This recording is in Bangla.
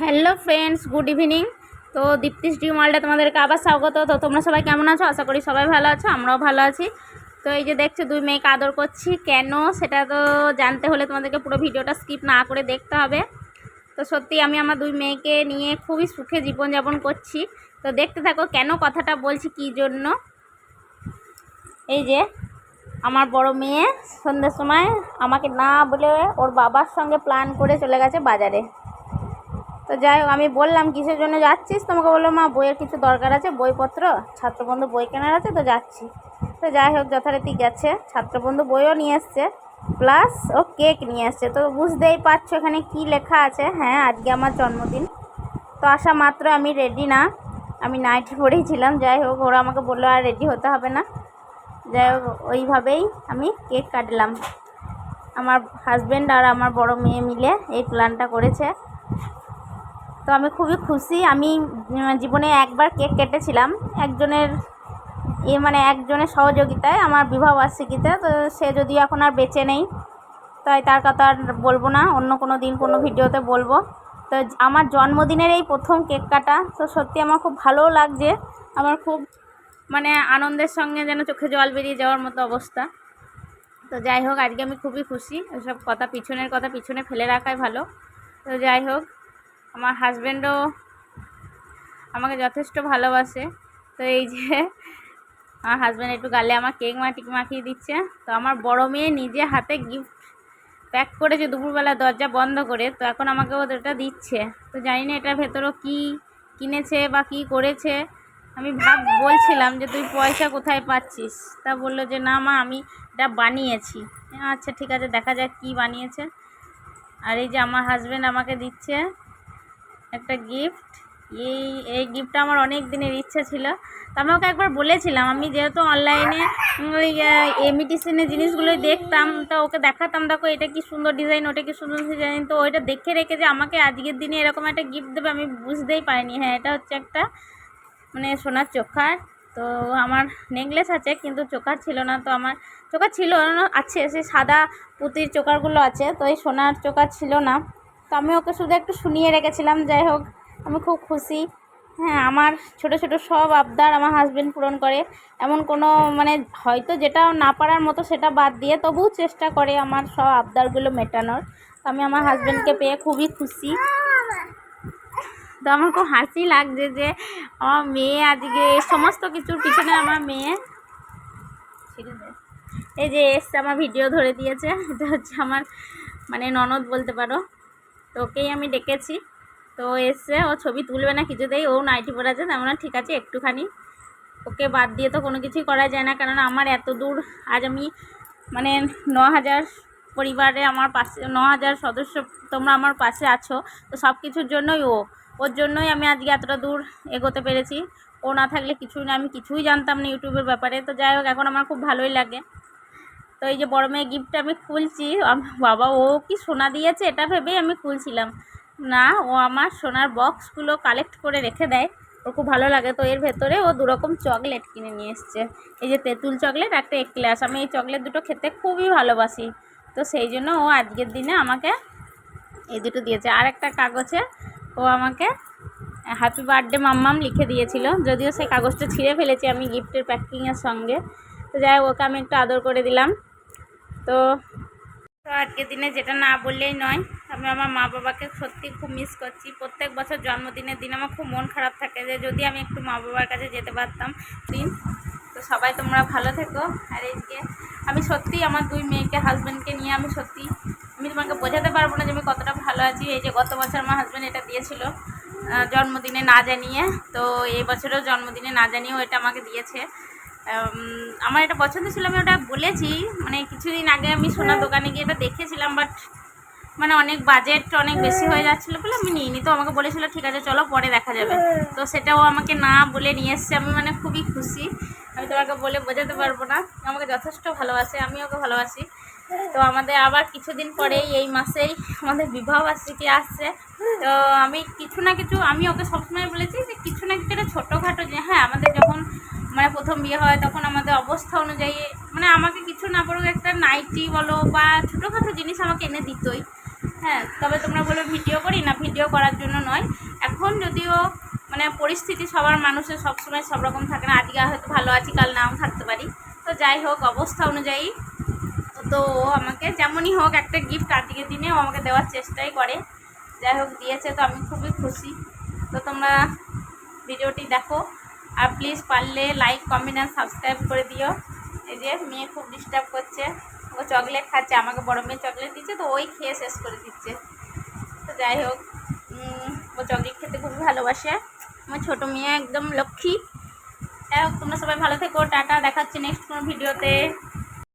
Hello friends, good evening. তো দীপ্তিস ড্রিম ওয়ার্ল্ডে তোমাদেরকে আবার স্বাগত। তো তোমরা সবাই কেমন আছো? আশা করি সবাই ভালো আছো, আমরাও ভালো আছি। তো এই যে দেখছ, দুই মেয়েকে আদর করছি। কেন? সেটা তো জানতে হলে তোমাদেরকে পুরো ভিডিওটা স্কিপ না করে দেখতে হবে। তো সত্যি আমি আমার দুই মেয়েকে নিয়ে খুবই সুখে জীবনযাপন করছি। তো দেখতে থাকো, কেন কথাটা বলছি, কী জন্য? এই যে আমার বড় মেয়ে সন্ধ্যের সময় আমাকে না বলে ওর বাবার সঙ্গে প্ল্যান করে চলে গেছে বাজারে। তো যাই হোক, আমি বললাম, কিসের জন্য যাচ্ছিস? তোমাকে বলল মা, বইয়ের কিছু দরকার আছে, বইপত্র, ছাত্রবন্ধু বই কেনার আছে, তো যাচ্ছি। তো যাই হোক, যথারীতি গেছে, ছাত্রবন্ধু বইও নিয়ে এসছে প্লাস ও কেক নিয়ে এসছে। তো বুঝতেই পারছ এখানে কি লেখা আছে? হ্যাঁ আজকে আমার জন্মদিন। তো আসা মাত্র আমি রেডি না, আমি নাইট পরেই ছিলাম। যাই হোক, ওরা আমাকে বলল, আর রেডি হতে হবে না। যাই হোক, ওইভাবেই আমি কেক কাটলাম। আমার হাজব্যান্ড আর আমার বড় মেয়ে মিলে এই প্ল্যানটা করেছে। তো আমি খুবই খুশি। আমি জীবনে একবার কেক কেটেছিলাম। একজনের, এ মানে একজনের সহযোগিতায় আমার বিবাহবার্ষিকীতে তো সে যদিও এখন আর বেঁচে নেই, তাই তার কথা আর বলব না। অন্য কোনো দিন কোনো ভিডিওতে বলব। তো আমার জন্মদিনের এই প্রথম কেক কাটা, তো সত্যি আমার খুব ভালোও লাগছে। আমার খুব মানে আনন্দের সঙ্গে যেন চোখে জল বেরিয়ে যাওয়ার মতো অবস্থা। তো যাই হোক, আজকে আমি খুবই খুশি। এসব কথা পিছনের কথা পিছনে ফেলে রাখাই ভালো। তো যাই হোক আমার হাজব্যান্ডও আমাকে যথেষ্ট ভালোবাসে। তো এই যে, আমার হাজব্যান্ড একটু গালে আমার কেক মাটি মাখিয়ে দিচ্ছে। তো আমার বড় মেয়ে নিজে হাতে গিফট প্যাক করেছে দুপুরবেলা দরজা বন্ধ করে। তো এখন আমাকে ওটা দিচ্ছে। তো জানি না এটার ভেতরও কী কিনেছে বা কী করেছে। আমি ভাব, বলছিলাম যে তুই পয়সা কোথায় পাচ্ছিস? তা বলল যে না মা, আমি এটা বানিয়েছি। আচ্ছা ঠিক আছে, দেখা যাক কী বানিয়েছে। আর এই যে আমার হাজব্যান্ড আমাকে দিচ্ছে। একটা গিফট এই এই গিফটটা আমার অনেক দিনের ইচ্ছা ছিল। তো আমি ওকে একবার বলেছিলাম, আমি যেহেতু অনলাইনে ওই এমিটিসিনের জিনিসগুলোই দেখতাম, তো ওকে দেখাতাম, দেখো এটা কি সুন্দর ডিজাইন ওটা কি সুন্দর ডিজাইন তো ওইটা দেখে রেখে যে আমাকে আজকের দিনে এরকম একটা গিফট দেবে, আমি বুঝতেই পারিনি। হ্যাঁ এটা হচ্ছে একটা মানে সোনার চোখার। তো আমার নেকলেস আছে, কিন্তু চোখার ছিল না, তো আমার চোখার ছিল, আছে সেই সাদা পুঁতির চোকারগুলো আছে, তো এই সোনার চোকার ছিল না। তো আমি ওকে শুধু একটু শুনিয়ে রেখেছিলাম, যাই হোক, আমি খুব খুশি। হ্যাঁ আমার ছোট ছোট সব আবদার আমার হাজবেন্ড পূরণ করে। এমন কোনো মানে হয়তো যেটা না পারার মতো সেটা বাদ দিয়ে তবুও চেষ্টা করে আমার সব আবদারগুলো মেটানোর। তো আমি আমার হাজবেন্ডকে পেয়ে খুবই খুশি। তো আমার খুব হাসি লাগছে যে, আমার মেয়ে আজকে সমস্ত কিছুর পিছনে আমার মেয়ে। এই যে, এসছে, আমার ভিডিও ধরে দিয়েছে। এটা হচ্ছে আমার মানে ননদ বলতে পারো। তো ওকেই আমি ডেকেছি। তো এসছে ও ছবি তুলবে না কিছুতেই, ও নাইটি পরে আছে তেমন ঠিক আছে, একটুখানি। ওকে বাদ দিয়ে তো কোনো কিছুই করা যায় না, কারণ আমার এত দূর আজ আমি মানে ন হাজার পরিবারে আমার পাশে ন হাজার সদস্য, তোমরা আমার পাশে আছো, তো সব কিছুর জন্যই ও। ওর জন্যই আমি আজকে এতটা দূর এগোতে পেরেছি। ও না থাকলে কিছুই না, আমি কিছুই জানতাম না ইউটিউবের ব্যাপারে। তো যাই হোক, এখন আমার খুব ভালোই লাগে। তো এই যে বড় মেয়ে গিফটটা আমি খুলছি বাবা, ও কি সোনা দিয়েছে এটা ভেবেই আমি খুলছিলাম। না, ও আমার সোনার বক্সগুলো কালেক্ট করে রেখে দেয়। ওর খুব ভালো লাগে তো এর ভেতরে। ও দুরকম চকলেট কিনে নিয়ে এসছে। এই যে তেঁতুল চকলেট একটা এক্লেয়াস আমি এই চকলেট দুটো খেতে খুবই ভালোবাসি। তো সেই জন্য ও আজকের দিনে আমাকে এই দুটো দিয়েছে। আর একটা কাগজে ও আমাকে হ্যাপি বার্থডে মাম্মাম লিখে দিয়েছিল। যদিও সেই কাগজটা ছিঁড়ে ফেলেছি আমি গিফটের প্যাকিংয়ের সঙ্গে। তো যাই হোক, ওকে আমি একটু আদর করে দিলাম। তো তো আজকের দিনে যেটা না বললেই নয়, আমি আমার মা বাবাকে সত্যি খুব মিস করছি। প্রত্যেক বছর জন্মদিনের দিন আমার খুব মন খারাপ থাকে যে যদি আমি একটু মা বাবার কাছে যেতে পারতাম দিন। তো সবাই তোমরা ভালো থেকো। আর এই যে আমি সত্যি আমার দুই মেয়েকে হাজব্যান্ডকে নিয়ে আমি সত্যি, আমি তোমাকে বোঝাতে পারব না যে আমি কতটা ভালো আছি। এই যে গত বছর আমার হাজব্যান্ড এটা দিয়েছিল জন্মদিনে না জানিয়ে। তো এই বছরেও জন্মদিনে না জানিয়েও এটা আমাকে দিয়েছে। আমার এটা পছন্দ ছিল আমি ওটা বলেছি। মানে কিছুদিন আগে আমি সোনার দোকানে গিয়ে এটা দেখেছিলাম বাট মানে অনেক বাজেট অনেক বেশি হয়ে যাচ্ছিল বলে আমি নিইনি। তো আমাকে বলেছিল ঠিক আছে চলো পরে দেখা যাবে। তো সেটাও আমাকে না বলে নিয়ে এসছে আমি মানে খুবই খুশি। আমি তোমাকে বলে বোঝাতে পারব না। আমাকে যথেষ্ট ভালোবাসে আমি ওকে ভালোবাসি। তো আমাদের আবার কিছুদিন পরেই এই মাসেই আমাদের বিবাহ বার্ষিকী আসছে। তো আমি কিছু না কিছু আমি ওকে সবসময় বলেছি যে কিছু না কিছু একটা ছোটোখাটো যে হ্যাঁ আমাদের যখন মানে প্রথম বিয়ে হয় তখন আমাদের অবস্থা অনুযায়ী মানে আমাকে কিছু না পড়ুক একটা নাইটি বলো বা ছোটোখাটো জিনিস আমাকে এনে দিতই। হ্যাঁ তবে তোমরা বলো ভিডিও করি না, ভিডিও করার জন্য নয়। এখন যদিও মানে পরিস্থিতি সবার মানুষের সবসময় সব রকম থাকে না, আজকে হয়তো ভালো আছি, কাল নাও থাকতে পারি। তো যাই হোক, অবস্থা অনুযায়ী তো ও আমাকে যেমনই হোক একটা গিফট আজকের দিনে ও আমাকে দেওয়ার চেষ্টাই করে। যাই হোক, দিয়েছে তো আমি খুবই খুশি। তো তোমরা ভিডিওটি দেখো। আর প্লিজ পারলে লাইক কমেন্ট আর সাবস্ক্রাইব করে দিও। এই যে মেয়ে খুব ডিস্টার্ব করছে। ও চকলেট খাচ্ছে, আমাকে বড় মেয়ে চকলেট দিচ্ছে, তো ওই খেয়ে শেষ করে দিচ্ছে। তো যাই হোক ও চকলেট খেতে খুবই ভালোবাসে। আমার ছোটো মেয়ে একদম লক্ষ্মী। যাই হোক, তোমরা সবাই ভালো থেকো, টাটা, দেখাচ্ছি নেক্সট কোনো ভিডিওতে